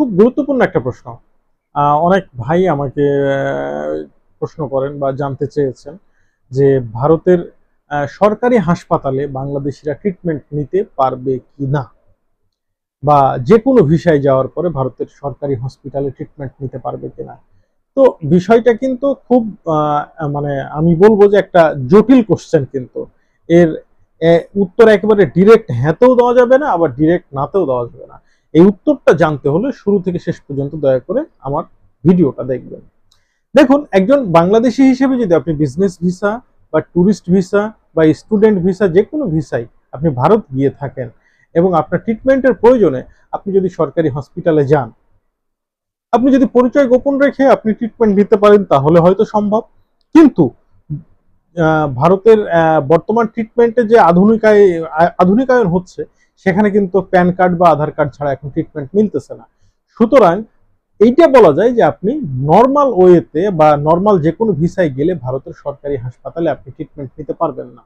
খুব গুরুত্বপূর্ণ একটা প্রশ্ন। অনেক ভাই আমাকে প্রশ্ন করেন বা জানতে চেয়েছেন যে ভারতের সরকারি হাসপাতালে বাংলাদেশিরা ট্রিটমেন্ট নিতে পারবে কি না? বা যে কোনো ভিসায় যাওয়ার পরে ভারতের সরকারি হসপিটালে ট্রিটমেন্ট নিতে পারবে কিনা তো বিষয়টা কিন্তু খুব মানে আমি বলব যে একটা জটিল কোশ্চেন কিন্তু। এর উত্তর একেবারে ডিরেক্ট হ্যাঁতেও দেওয়া যাবে না, আবার ডিরেক্ট নাতেও দেওয়া যাবে না। এই উত্তরটা জানতে হলে শুরু থেকে শেষ পর্যন্ত দয়া করে আমার ভিডিওটা দেখবেন। দেখুন, একজন বাংলাদেশি হিসেবে যদি আপনি বিজনেস ভিসা বা ট্যুরিস্ট ভিসা বা স্টুডেন্ট ভিসা যে কোনো ভিসায় আপনি ভারত গিয়ে থাকেন এবং আপনার ট্রিটমেন্টের প্রয়োজনে আপনি যদি সরকারি হসপিটালে যান, আপনি যদি পরিচয় গোপন রেখে আপনি ট্রিটমেন্ট নিতে পারেন, তাহলে হয়তো সম্ভব। কিন্তু ভারতের বর্তমান ট্রিটমেন্টে যে আধুনিকায় আধুনিকায়ন হচ্ছে, সেখানে কিন্তু প্যান কার্ড বা আধার কার্ড ছাড়া এখন ট্রিটমেন্ট মিলতেছে না। সুতরাং এইটা বলা যায় যে আপনি নর্মাল ওয়েতে বা নর্মাল যে কোনো ভিসায় গেলে ভারতের সরকারি হাসপাতালে আপনি ট্রিটমেন্ট নিতে পারবেন না।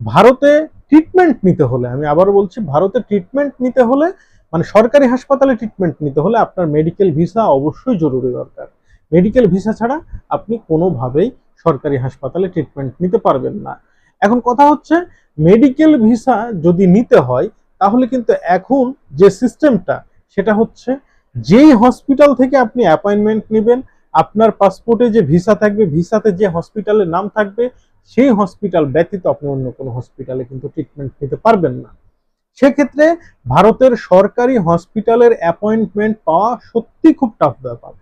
ভারতে ট্রিটমেন্ট নিতে হলে, আমি আবার বলছি, ভারতে ট্রিটমেন্ট নিতে হলে মানে সরকারি হাসপাতালে ট্রিটমেন্ট নিতে হলে আপনার মেডিকেল ভিসা অবশ্যই জরুরি দরকার। মেডিকেল ভিসা ছাড়া আপনি কোনোভাবেই সরকারি হাসপাতালে ট্রিটমেন্ট নিতে পারবেন না। এখন কথা হচ্ছে মেডিকেল ভিসা যদি নিতে হয়, তাহলে কিন্তু এখন যে সিস্টেমটা সেটা হচ্ছে যেই হসপিটাল থেকে আপনি অ্যাপয়েন্টমেন্ট নেবেন, আপনার পাসপোর্টে যে ভিসা থাকবে ভিসাতে যে হসপিটালের নাম থাকবে, সেই হসপিটাল ব্যতীত আপনি অন্য কোনো হসপিটালে কিন্তু ট্রিটমেন্ট নিতে পারবেন না। সেক্ষেত্রে ভারতের সরকারি হসপিটালের অ্যাপয়েন্টমেন্ট পাওয়া সত্যি খুব টাফ ব্যাপার।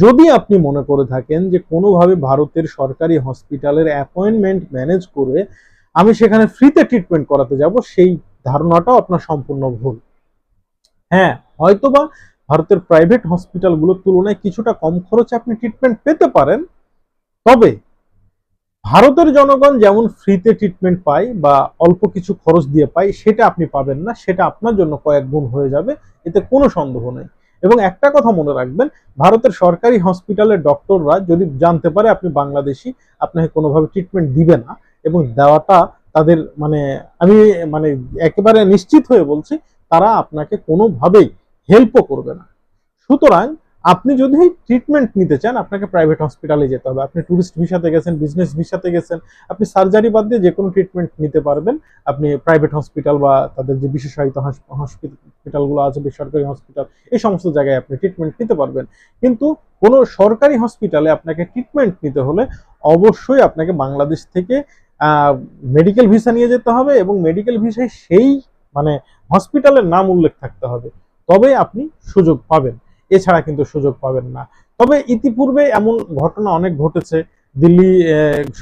যদি আপনি মনে করে থাকেন যে কোনোভাবে ভারতের সরকারি হসপিটালের অ্যাপয়েন্টমেন্ট ম্যানেজ করে আমি সেখানে ফ্রিতে ট্রিটমেন্ট করাতে যাব, সেই ধারণাটাও আপনার সম্পূর্ণ ভুল। হ্যাঁ হয়তোবা ভারতের প্রাইভেট হসপিটালগুলোর তুলনায় কিছুটা কম খরচে আপনি ট্রিটমেন্ট পেতে পারেন, তবে ভারতের জনগণ যেমন ফ্রিতে ট্রিটমেন্ট পায় বা অল্প কিছু খরচ দিয়ে পায়, সেটা আপনি পাবেন না, সেটা আপনার জন্য কয়েক গুণ হয়ে যাবে, এতে কোনো সন্দেহ নেই। এবং একটা কথা মনে রাখবেন, ভারতের সরকারি হসপিটালের ডক্টররা যদি জানতে পারে আপনি বাংলাদেশি, আপনাকে কোনোভাবে ট্রিটমেন্ট দিবে না এবং দেওয়াটা তাদের মানে আমি মানে একেবারে নিশ্চিত হয়ে বলছি, তারা আপনাকে কোনোভাবেই হেল্পও করবে না। সুতরাং আপনি যদি ট্রিটমেন্ট নিতে চান, আপনাকে প্রাইভেট হসপিটালে যেতে হবে। আপনি ট্যুরিস্ট ভিসাতে গেছেন বিজনেস ভিসাতে গেছেন, আপনি সার্জারি বাদ দিয়ে যে কোনো ট্রিটমেন্ট নিতে পারবেন। আপনি প্রাইভেট হসপিটাল বা তাদের যে বিশেষায়িত হসপিটালগুলো আছে, বেসরকারি হসপিটাল এই সমস্ত জায়গায় আপনি ট্রিটমেন্ট নিতে পারবেন। কিন্তু কোনো সরকারি হসপিটালে আপনাকে ট্রিটমেন্ট নিতে হলে অবশ্যই আপনাকে বাংলাদেশ থেকে মেডিকেল ভিসা নিয়ে যেতে হবে এবং মেডিকেল ভিসায় সেই মানে হসপিটালের নাম উল্লেখ থাকতে হবে। তবে আপনি সুযোগ পাবেন। এছাড়া কিন্তু সুযোগ পাবেন না। তবে ইতিপূর্বে এমন ঘটনা অনেক ঘটেছে। দিল্লি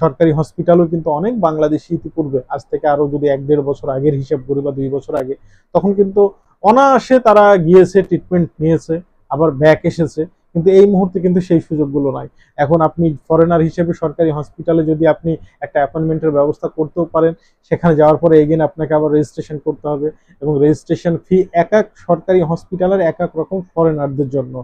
সরকারি হসপিটালও কিন্তু অনেক বাংলাদেশি ইতিপূর্বে, আজ থেকে আরও যদি এক দেড় বছর আগের হিসাব করি বা দুই বছর আগে, তখন কিন্তু অনায়াসে তারা গিয়েছে ট্রিটমেন্ট নিয়েছে, আবার ব্যাক এসেছে। কিন্তু এই মুহূর্তে কিন্তু সেই সুযোগগুলো নাই। এখন আপনি ফরেনার হিসেবে সরকারি হসপিটালে যদি আপনি একটা অ্যাপয়েন্টমেন্টের ব্যবস্থা করতেও পারেন, সেখানে যাওয়ার পরে এগেন আপনাকে আবার রেজিস্ট্রেশন করতে হবে এবং রেজিস্ট্রেশন ফি এক এক সরকারি হসপিটালের এক এক রকম ফরেনারদের জন্য।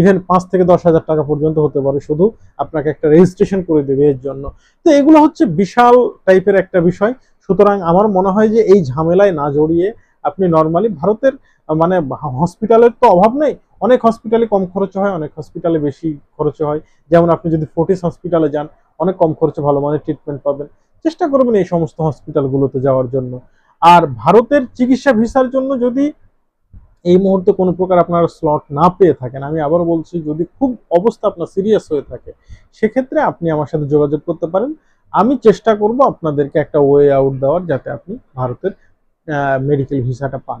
ইভেন পাঁচ থেকে দশ হাজার টাকা পর্যন্ত হতে পারে, শুধু আপনাকে একটা রেজিস্ট্রেশন করে দেবে এর জন্য। তো এগুলো হচ্ছে বিশাল টাইপের একটা বিষয়। সুতরাং আমার মনে হয় যে এই ঝামেলায় না জড়িয়ে আপনি নর্মালি ভারতের মানে হসপিটালের তো অভাব নেই। অনেক হসপিটালে কম খরচে হয়, অনেক হসপিটালে বেশি খরচে হয়। যেমন আপনি যদি ফোর্টিস হসপিটালে যান, অনেক কম খরচে ভালো মানের ট্রিটমেন্ট পাবেন। চেষ্টা করবেন এই সমস্ত হসপিটালগুলোতে যাওয়ার জন্য। আর ভারতের চিকিৎসা ভিসার জন্য যদি এই মুহূর্তে কোনো প্রকার আপনার স্লট না পেয়ে থাকেন, আমি আবারও বলছি, যদি খুব অবস্থা আপনার সিরিয়াস হয়ে থাকে, সেক্ষেত্রে আপনি আমার সাথে যোগাযোগ করতে পারেন। আমি চেষ্টা করব আপনাদেরকে একটা ওয়ে আউট দেওয়ার, যাতে আপনি ভারতের মেডিকেল ভিসাটা পান।